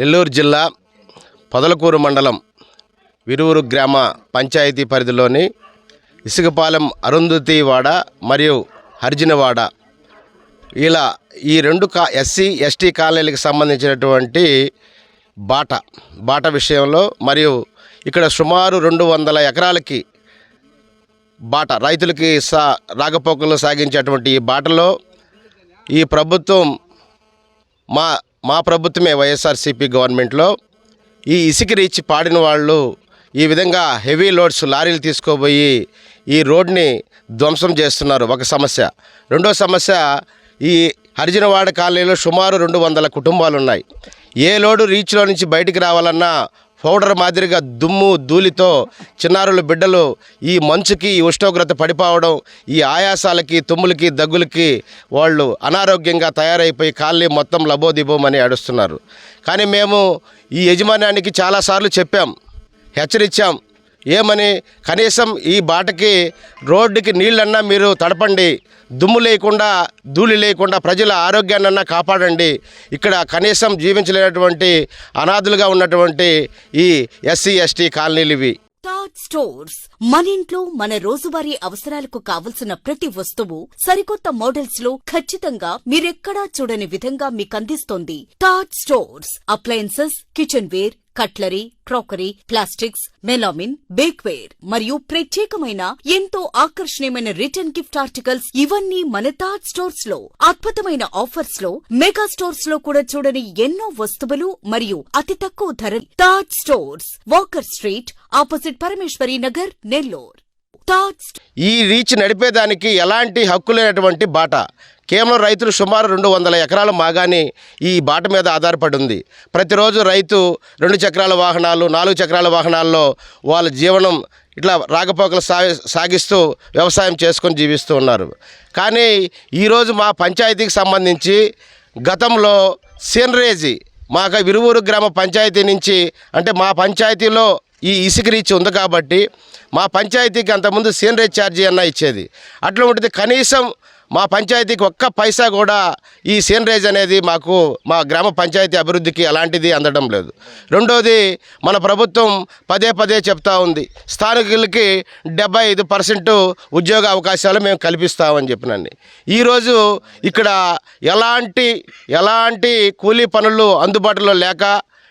నెల్లూరు జిల్లా పొదలకూరు మండలం విరువురు గ్రామ పంచాయతీ పరిధిలోని ఇసుకపాలెం అరుంధతివాడ మరియు హర్జనవాడ. ఇలా ఈ రెండు కా ఎస్సీ ఎస్టీ కాలనీలకు సంబంధించినటువంటి బాట బాట విషయంలో మరియు ఇక్కడ సుమారు రెండు వందల ఎకరాలకి బాట రైతులకి సా రాకపోకలు సాగించేటువంటి ఈ బాటలో ఈ ప్రభుత్వం మా మా ప్రభుత్వమే వైఎస్ఆర్సీపీ గవర్నమెంట్లో ఈ ఇసుక రీచ్ పాడిన వాళ్ళు ఈ విధంగా హెవీ లోడ్స్ లారీలు తీసుకోబోయి ఈ రోడ్ని ధ్వంసం చేస్తున్నారు. ఒక సమస్య. రెండో సమస్య ఈ హరిజనవాడ కాలనీలో సుమారు రెండు వందల కుటుంబాలు ఉన్నాయి ఏ లోడు రీచ్లో నుంచి బయటికి రావాలన్నా పౌడర్ మాదిరిగా దుమ్ము ధూళితో చిన్నారుల బిడ్డలు ఈ మంచుకి ఈ ఉష్ణోగ్రత పడిపోవడం ఈ ఆయాసాలకి తుమ్ములకి దగ్గులకి వాళ్ళు అనారోగ్యంగా తయారైపోయి కాళ్ళని మొత్తం లబోదిబోమని అడుస్తున్నారు కానీ మేము ఈ యజమాన్యానికి చాలాసార్లు చెప్పాం హెచ్చరించాం. ఏమని కనీసం ఈ బాటకి రోడ్డుకి నీళ్ళన్నా మీరు తడపండి. దుమ్ము లేకుండా ధూళి లేకుండా ప్రజల ఆరోగ్యాన్నన్నా కాపాడండి. ఇక్కడ కనీసం జీవించలేనటువంటి అనాథులుగా ఉన్నటువంటి ఈ ఎస్సీ ఎస్టీ కాలనీలు ఇవి. స్టోర్స్ మన ఇంట్లో మన రోజువారీ అవసరాలకు కావలసిన ప్రతి వస్తువు సరికొత్త మోడల్స్లో ఖచ్చితంగా మీరెక్కడా చూడని విధంగా మీకందిస్తోంది. Taught stores appliances kitchenware cutlery crockery plastics melamine bakeware మరియు ప్రత్యేకమైన ఎంతో ఆకర్షణీయమైన రిటర్న్ గిఫ్ట్ ఆర్టికల్స్ ఇవన్నీ మన తాజ్ స్టోర్స్లో అద్భుతమైన ఆఫర్స్లో మెగా స్టోర్స్లో కూడా చూడని ఎన్నో వస్తువులు మరియు అతి తక్కువ ధర Taj stores Walker street opposite Parameshwari Nagar Nellore. ఈ రీచ్ నడిపేదానికి ఎలాంటి హక్కు లేనటువంటి బాట. కేవలం రైతులు సుమారు రెండు వందల ఎకరాల మాగాని ఈ బాట మీద ఆధారపడి ఉంది. ప్రతిరోజు రైతు రెండు చక్రాల వాహనాలు నాలుగు చక్రాల వాహనాల్లో వాళ్ళ జీవనం ఇట్లా రాకపోకలు సాగిస్తూ వ్యవసాయం చేసుకొని జీవిస్తూ ఉన్నారు. కానీ ఈరోజు మా పంచాయతీకి సంబంధించి గతంలో సీనరేజీ మాకు విరువూరు గ్రామ పంచాయతీ నుంచి అంటే మా పంచాయతీలో ఈ ఇసుక రీచ్ ఉంది కాబట్టి మా పంచాయతీకి అంతకుముందు సీనరేజ్ ఛార్జీ అన్న ఇచ్చేది. అట్లా ఉంటుంది కనీసం మా పంచాయతీకి ఒక్క పైసా కూడా ఈ సీనరేజ్ అనేది మాకు మా గ్రామ పంచాయతీ అభివృద్ధికి అలాంటిది అందడం లేదు. రెండోది మన ప్రభుత్వం పదే పదే చెప్తా ఉంది. స్థానికులకి డెబ్బై ఐదు పర్సెంట్ ఉద్యోగ అవకాశాలు మేము కల్పిస్తామని చెప్పినండి ఈరోజు ఇక్కడ ఎలాంటి ఎలాంటి కూలీ పనులు అందుబాటులో లేక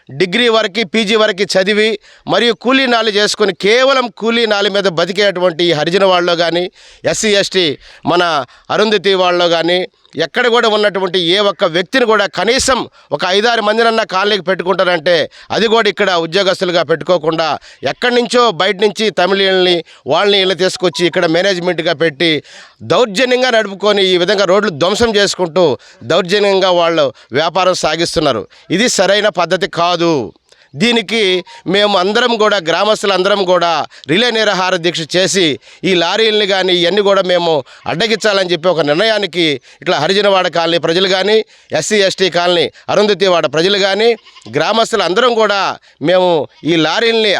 డిగ్రీ వరకు పీజీ వరకు చదివి మరియు కూలీ నాలి చేసుకుని కేవలం కూలీ నాలి మీద బతికేటువంటి ఈ హరిజన వాళ్ళలో కానీ ఎస్సీ ఎస్టీ మన అరుంధతి వాళ్ళలో కానీ ఎక్కడ కూడా ఉన్నటువంటి ఏ ఒక్క వ్యక్తిని కూడా కనీసం ఒక ఐదారు మందినన్నా కాలనీకి పెట్టుకుంటారంటే అది కూడా ఇక్కడ ఉద్యోగస్తులుగా పెట్టుకోకుండా ఎక్కడి నుంచో బయట నుంచి తమిళని వాళ్ళని ఇలా తీసుకొచ్చి ఇక్కడ మేనేజ్మెంట్గా పెట్టి దౌర్జన్యంగా నడుపుకొని ఈ విధంగా రోడ్లు ధ్వంసం చేసుకుంటూ దౌర్జన్యంగా వాళ్ళు వ్యాపారం సాగిస్తున్నారు. ఇది సరైన పద్ధతి కాదు. దీనికి మేము అందరం కూడా గ్రామస్తులందరం కూడా రిలే నిరాహార దీక్ష చేసి ఈ లారీలని కానీ ఇవన్నీ కూడా మేము అడ్డగించాలని చెప్పి ఒక నిర్ణయానికి ఇట్లా హరిజనవాడ కాలనీ ప్రజలు కానీ ఎస్సీ ఎస్టీ కాలనీ అరుంధతివాడ ప్రజలు కానీ గ్రామస్తులు అందరం కూడా మేము ఈ లారీల్ని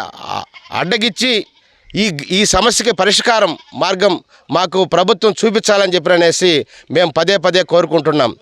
అడ్డగించి అడ్డగిచ్చి ఈ ఈ సమస్యకి పరిష్కారం మార్గం మాకు ప్రభుత్వం చూపించాలని చెప్పి అనేసి మేము పదే పదే కోరుకుంటున్నాం.